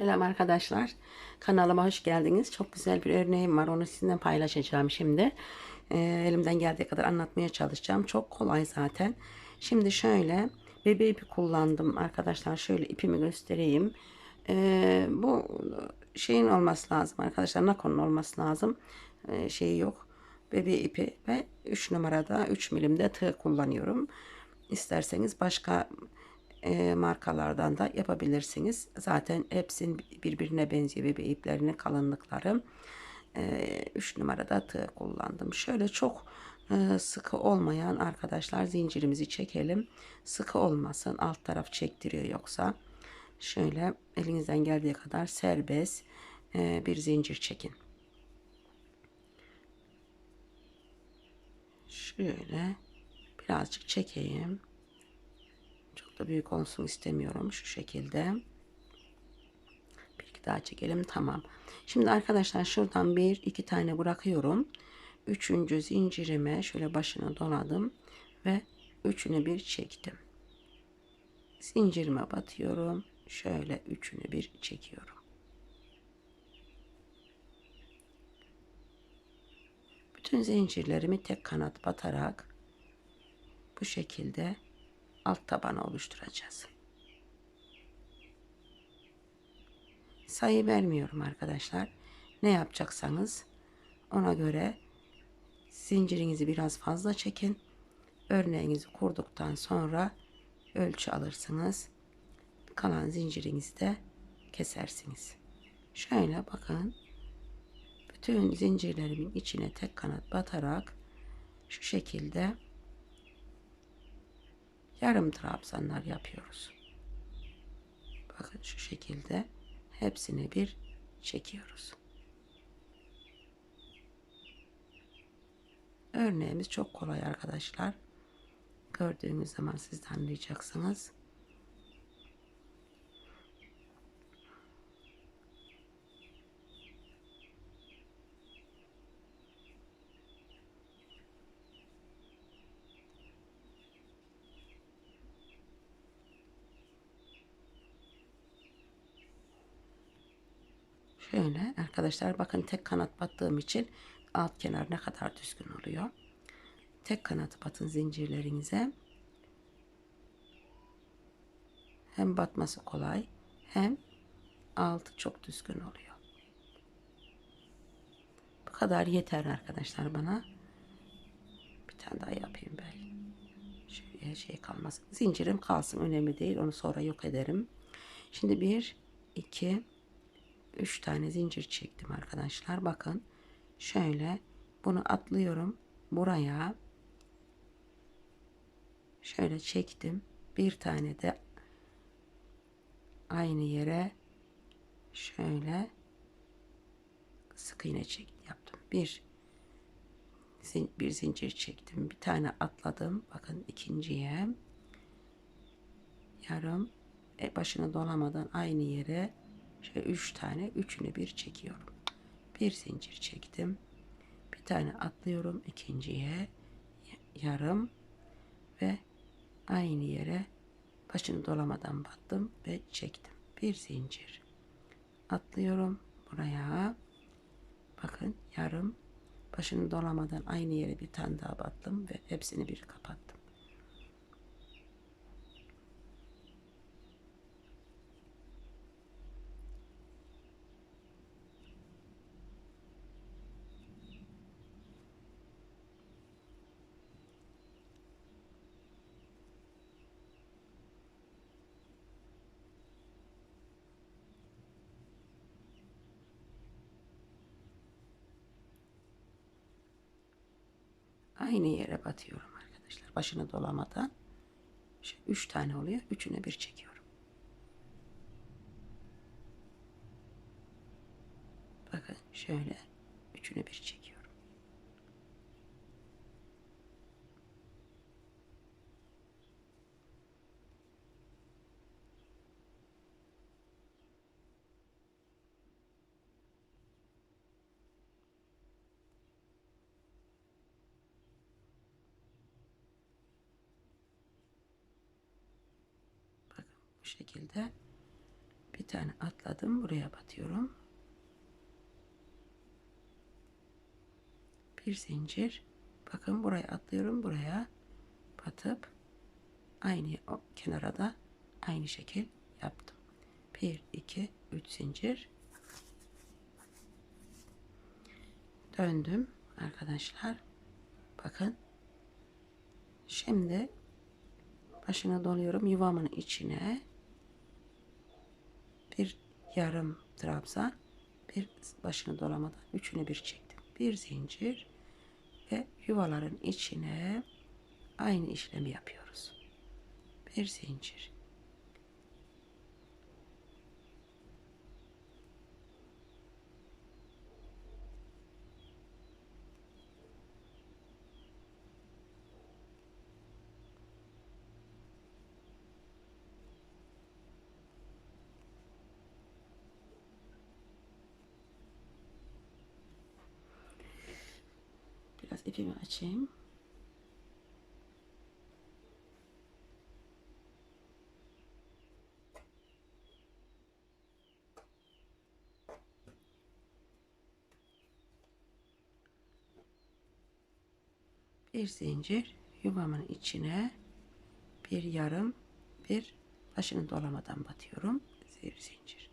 Selam arkadaşlar. Kanalıma hoş geldiniz. Çok güzel bir örneğim var. Onu sizinle paylaşacağım şimdi. Ee, elimden geldiği kadar anlatmaya çalışacağım. Çok kolay zaten. Şimdi şöyle bebe ipi kullandım arkadaşlar. Şöyle ipimi göstereyim. Ee, bu şeyin olması lazım arkadaşlar. Nakonun olması lazım. Ee, şeyi yok. Bebe ipi ve 3 numarada 3 milimde tığ kullanıyorum. İsterseniz başka e, markalardan da yapabilirsiniz. Zaten hepsinin birbirine benziyor bebe iplerinin kalınlıkları. 3 numarada tığ kullandım. Şöyle çok e, sıkı olmayan arkadaşlar zincirimizi çekelim. Sıkı olmasın. Alt taraf çektiriyor yoksa. Şöyle elinizden geldiği kadar serbest e, bir zincir çekin. Şöyle birazcık çekeyim. Da büyük olsun istemiyorum şu şekilde. Bir iki daha çekelim tamam. Şimdi arkadaşlar şuradan bir iki tane bırakıyorum. Üçüncü zincirime şöyle başını doladım ve üçünü bir çektim. Zincirime batıyorum. Şöyle üçünü bir çekiyorum. Bütün zincirlerimi tek kanat batarak bu şekilde alt tabanı oluşturacağız. Sayı vermiyorum arkadaşlar. Ne yapacaksanız ona göre zincirinizi biraz fazla çekin. Örneğinizi kurduktan sonra ölçü alırsınız. Kalan zincirinizi de kesersiniz. Şöyle bakın. Bütün zincirlerimin içine tek kanat batarak şu şekilde yarım trabzanlar yapıyoruz. Bakın şu şekilde hepsini bir çekiyoruz. Örneğimiz çok kolay arkadaşlar. Gördüğünüz zaman siz de anlayacaksınız. Şöyle arkadaşlar bakın tek kanat battığım için alt kenar ne kadar düzgün oluyor. Tek kanat batın zincirlerinize. Hem batması kolay hem altı çok düzgün oluyor. Bu kadar yeter arkadaşlar bana. Bir tane daha yapayım ben. Şöyle şey kalmasın. Zincirim kalsın önemli değil. Onu sonra yok ederim. Şimdi bir, iki, 3 tane zincir çektim arkadaşlar. Bakın şöyle bunu atlıyorum buraya. Şöyle çektim. Bir tane de aynı yere şöyle sık iğne çek yaptım. Bir bir zincir çektim. Bir tane atladım. Bakın ikinciye yarım e, başını dolamadan aynı yere Şöyle üç tane üçünü bir çekiyorum. Bir zincir çektim. Bir tane atlıyorum ikinciye yarım ve aynı yere başını dolamadan battım ve çektim. Bir zincir atlıyorum buraya. Bakın yarım başını dolamadan aynı yere bir tane daha battım ve hepsini bir kapattım. Aynı yere batıyorum arkadaşlar. Başını dolamadan. Şöyle üç tane oluyor. Üçüne bir çekiyorum. Bakın şöyle üçüne bir çekiyorum. Şekilde bir tane atladım. Buraya batıyorum. Bir zincir. Bakın buraya atlıyorum. Buraya batıp aynı o kenara da aynı şekil yaptım. 1 2 3 zincir. Döndüm arkadaşlar. Bakın. Şimdi başına doluyorum yuvamın içine bir yarım trabza bir başını dolamadan üçünü bir çektim. Bir zincir ve yuvaların içine aynı işlemi yapıyoruz. Bir zincir. Biraz ipimi açayım. Bir zincir yuvamın içine bir yarım bir başını dolamadan batıyorum. Bir zincir.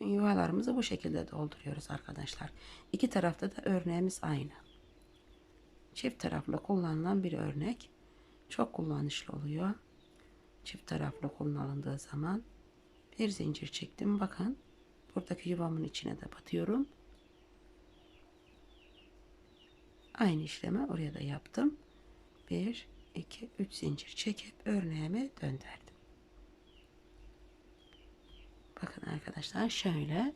Bütün yuvalarımızı bu şekilde dolduruyoruz arkadaşlar. İki tarafta da örneğimiz aynı. Çift taraflı kullanılan bir örnek. Çok kullanışlı oluyor. Çift taraflı kullanıldığı zaman bir zincir çektim. Bakın buradaki yuvamın içine de batıyorum. Aynı işlemi oraya da yaptım. 1, 2, 3 zincir çekip örneğimi döndürdüm. Bakın arkadaşlar şöyle.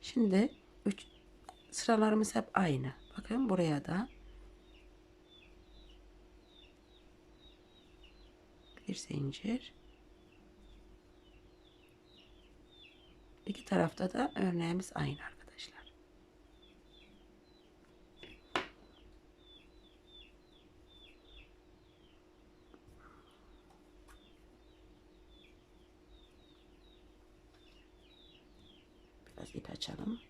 Şimdi üç sıralarımız hep aynı. Bakın buraya da bir zincir. İki tarafta da örneğimiz aynı arkadaşlar. Biraz ip açalım.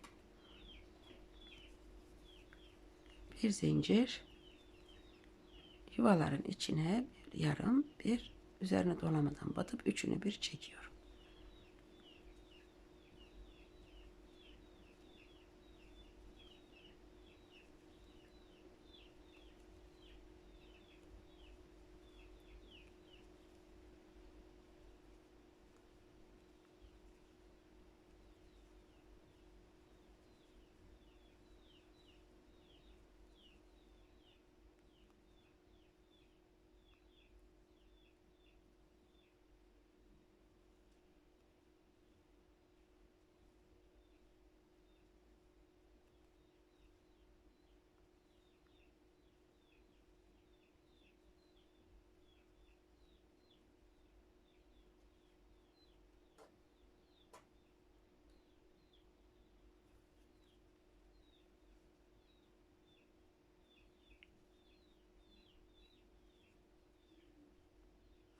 Bir zincir yuvaların içine yarım bir üzerine dolamadan batıp üçünü bir çekiyorum.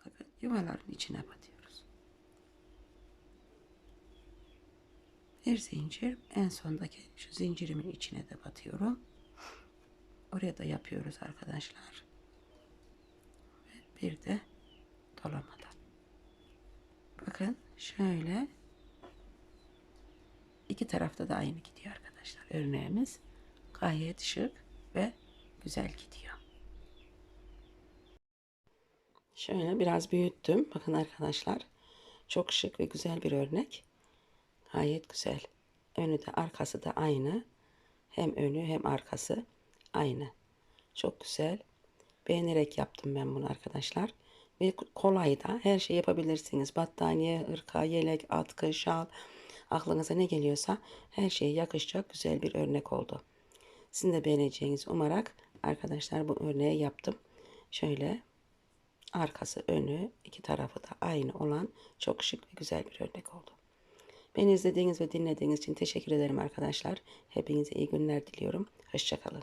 Bakın yuvaların içine batıyoruz. Bir zincir en sondaki şu zincirimin içine de batıyorum. Oraya da yapıyoruz arkadaşlar. Ve bir de dolamadan. Bakın şöyle iki tarafta da aynı gidiyor arkadaşlar. Örneğimiz gayet şık ve güzel gidiyor. Şöyle biraz büyüttüm. Bakın arkadaşlar. Çok şık ve güzel bir örnek. Gayet güzel. Önü de arkası da aynı. Hem önü hem arkası aynı. Çok güzel. Beğenerek yaptım ben bunu arkadaşlar. Ve kolay da her şey yapabilirsiniz. Battaniye, hırka, yelek, atkı, şal. Aklınıza ne geliyorsa her şeye yakışacak güzel bir örnek oldu. Sizin de beğeneceğinizi umarak arkadaşlar bu örneği yaptım. Şöyle arkası önü iki tarafı da aynı olan çok şık ve güzel bir örnek oldu. Beni izlediğiniz ve dinlediğiniz için teşekkür ederim arkadaşlar. Hepinize iyi günler diliyorum. Hoşçakalın.